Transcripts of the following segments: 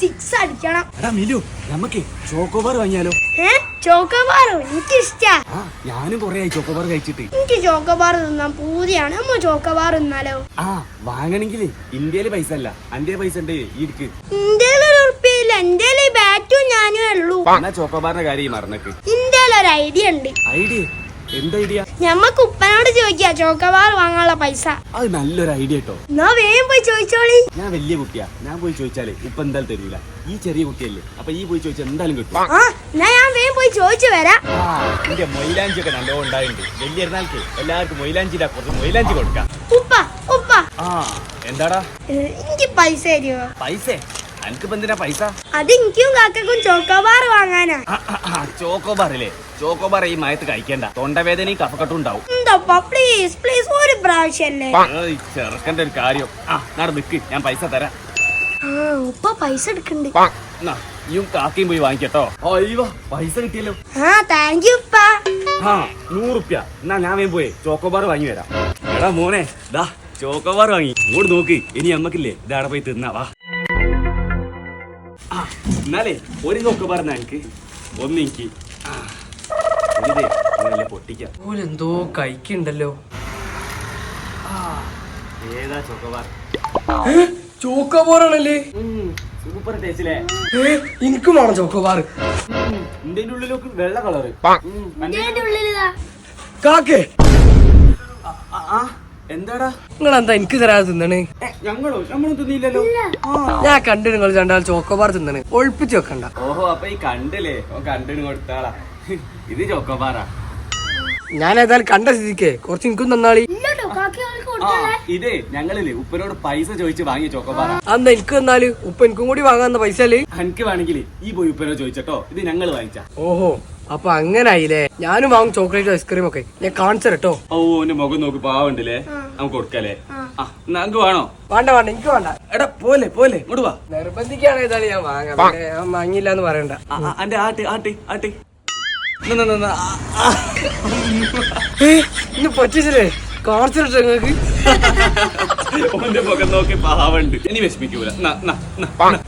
Six അടിക്കണം എടാ മിലു നമുക്ക് ചോക്കോബാർ വാങ്ങിയാലോ? ഏ? ചോക്കോബാറോ? എനിക്ക് ഇഷ്ടാ ഞാനും കൊറേ ആയി ചോക്കോബാർ കഴിച്ചിട്ട്. എനിക്ക് ചോക്കോബാർ തിന്നാൻ പൂതിയാണ്. അമ്മ ചോക്കോബാർ തിന്നാലോ. ആ വാങ്ങണെങ്കിലേ ഇന്ത്യയിൽ പൈസ അല്ല. അന്റെ പൈസ ഉണ്ടേ ഇടുക്ക്. ഇന്ത്യയിൽ ഒരു ഉറപ്പില്ല ഇന്ത്യയിൽ ബാറ്റും ഞാനും ഉള്ളൂ. എന്നാ ചോക്കോബാറിന്റെ കാര്യം മറന്നക്ക്. ഇന്ത്യയിൽ ഒരു ഐഡിയ ഉണ്ട്. ഐഡിയ? എന്താ ഐഡിയ? ഞമ്മക്ക് ഉപ്പനോട് ചോദിക്കാ ചോക്കബാർ വാങ്ങാനുള്ള പൈസ. അത് നല്ലൊരു ഐഡിയ കേട്ടോ. എന്നാ വേഗം പോയി ചോദിച്ചോളി. ഞാൻ വലിയ കുട്ടിയാ. ഞാൻ പോയി ചോദിച്ചാലേ ഉപ്പ എന്തായാലും തരൂല. ഈ ചെറിയ കുട്ടിയല്ലേ. അപ്പൊ ഈ പോയി ചോദിച്ചാൽ എന്തായാലും കിട്ടും. ആ എന്നാ ഞാൻ വേഗം പോയി ചോദിച്ചു വരാം. ആ എന്റെ മൊയിലാഞ്ചി ഒക്കെ നല്ലോ ഉണ്ടായിട്ടുണ്ട്. വലിയ ഇരുന്നാൾക്ക് എല്ലാവർക്കും മൊയിലാഞ്ചിയില്ല കുറച്ച് മൊയിലാഞ്ചി കൊടുക്കാം. ഉപ്പ ഉപ്പ. ആ എന്താടാ? ഏ, എനിക്ക് പൈസ തരുമോ പൈസ? എനിക്കിപ്പോ എന്തിനാ പൈസ? അത് എനിക്കും കാക്കക്കും ചോക്കോബാർ വാങ്ങാനാ. ചോക്കോബാർ ഈ മയത്ത് കഴിക്കണ്ട. തൊണ്ടവേദനയും കഫക്കെട്ടും ഉണ്ടാവും. എന്താ പ്ലീസ് പ്ലീസ് ഒരു പ്രാവശ്യല്ലേ? ചെറുക്കന്റെ ഒരു കാര്യം. ആ നട നിക്ക്. ഞാൻ പൈസ തരാം. ആ ഉപ്പ പൈസ എടുക്കണ്ട്. കാക്കയും പോയി വാങ്ങിക്കട്ടോ. അയ്യോ പൈസ കിട്ടിയല്ലോ. ആ താങ്ക് യു ഉപ്പ. ആ നൂറുപ്യ. എന്നാ ഞാൻ വേഗം പോയി. ചോക്കോബാർ വാങ്ങി വരാം. എടാ മോനെ ദാ ചോക്കോബാർ വാങ്ങി. ഇങ്ങോട്ട് നോക്ക്. ഇനി അമ്മക്കില്ലേ? ഇതാടെ പോയി തിന്നാ വാ. ആ, എന്നാലേ ഒരു നോക്ക് പറഞ്ഞ എനിക്ക്. ഒന്നിക്ക് ഇങ്ങനെ പൊട്ടിക്കാം. ഓലെന്തോ കഴിക്കുണ്ടല്ലോ. ഏതാ ചോക്കോബാർ? ചോക്കോബാറാണല്ലേ? സൂപ്പർ ടേസ്റ്റിലെ എനിക്കും വേണം ചോക്കോബാർ. ഇതിന്റെ ഉള്ളിലൊക്കെ വെള്ള കളറ്. കാക്കേ. ആ. എന്താടാ? നിങ്ങൾ എന്താ എനിക്ക് തരാതെ തിന്നണ്? ഞങ്ങളോ? തിന്നില്ലല്ലോ. ഞാൻ കണ്ടു നിങ്ങൾ രണ്ടാൾ ചോക്കോബാർ തിന്നണ്. ഒളിപ്പിച്ച് വെക്കണ്ട. ഓഹോ അപ്പൊ ഈ കണ്ടില്ലേ? കണ്ടിന് കൊടുത്താളാ ഇത് ചോക്കോബാറാ. ഞാൻ ഏതായാലും കണ്ട സ്ഥിതിക്ക്. കുറച്ച് എനിക്കും തന്നാളി. ഇതേ ഞങ്ങളില്ലേ ഉപ്പനോട് പൈസ ചോദിച്ച് വാങ്ങി ചോക്കോബാറ. അന്ന് എനിക്ക് തന്നാൽ. ഉപ്പ എനിക്കും കൂടി വാങ്ങാൻ പൈസ അല്ലേ? എനിക്ക് വേണമെങ്കിൽ ഈ പോയി ഉപ്പനോട് ചോദിച്ചട്ടോ ഇത് ഞങ്ങൾ വാങ്ങിച്ച. ഓഹോ. അപ്പൊ അങ്ങനായില്ലേ? ഞാനും വാങ്ങും ചോക്ലേറ്റ് ഐസ്ക്രീം ഒക്കെ. ഞാൻ കാണിച്ചു കേട്ടോ ഓ എന്റെ മുഖം നോക്കി പാവണ്ടല്ലേ? നമുക്ക് കൊടുക്കല്ലേ? ആ. എന്നാ നമുക്ക് വേണോ? വേണ്ട വേണ്ട എനിക്ക് വേണ്ട. എടാ പോലെ പോലെ ഇങ്ങോട്ട് വാ. നിർബന്ധിക്കാണ് ഏതായാലും ഞാൻ വാങ്ങാം. പിന്നെ ഞാൻ വാങ്ങിയില്ല എന്ന് പറയണ്ട. ആ, ആട്ടി ആട്ടി ആട്ടി. ഇന്ന് പറ്റിച്ചില്ലേ? കാണിച്ചു നിങ്ങൾക്ക്? ഓന്റെ മുഖം നോക്കി പാവുണ്ട്. ഇനി വിഷമിക്കൂല.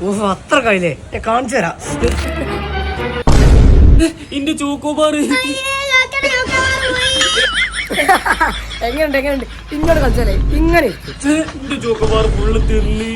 ഓ അത്ര കയ്യിലേ ഞാൻ കാണിച്ചു തരാം ഇന്റെ ചോക്കോബാറ്. എങ്ങനെയുണ്ട് എങ്ങനെയുണ്ട് ഇങ്ങോട്ട് കളിച്ചാലേ ഇങ്ങനെ ചോക്കോബാർ ഫുള്ള് തിന്നി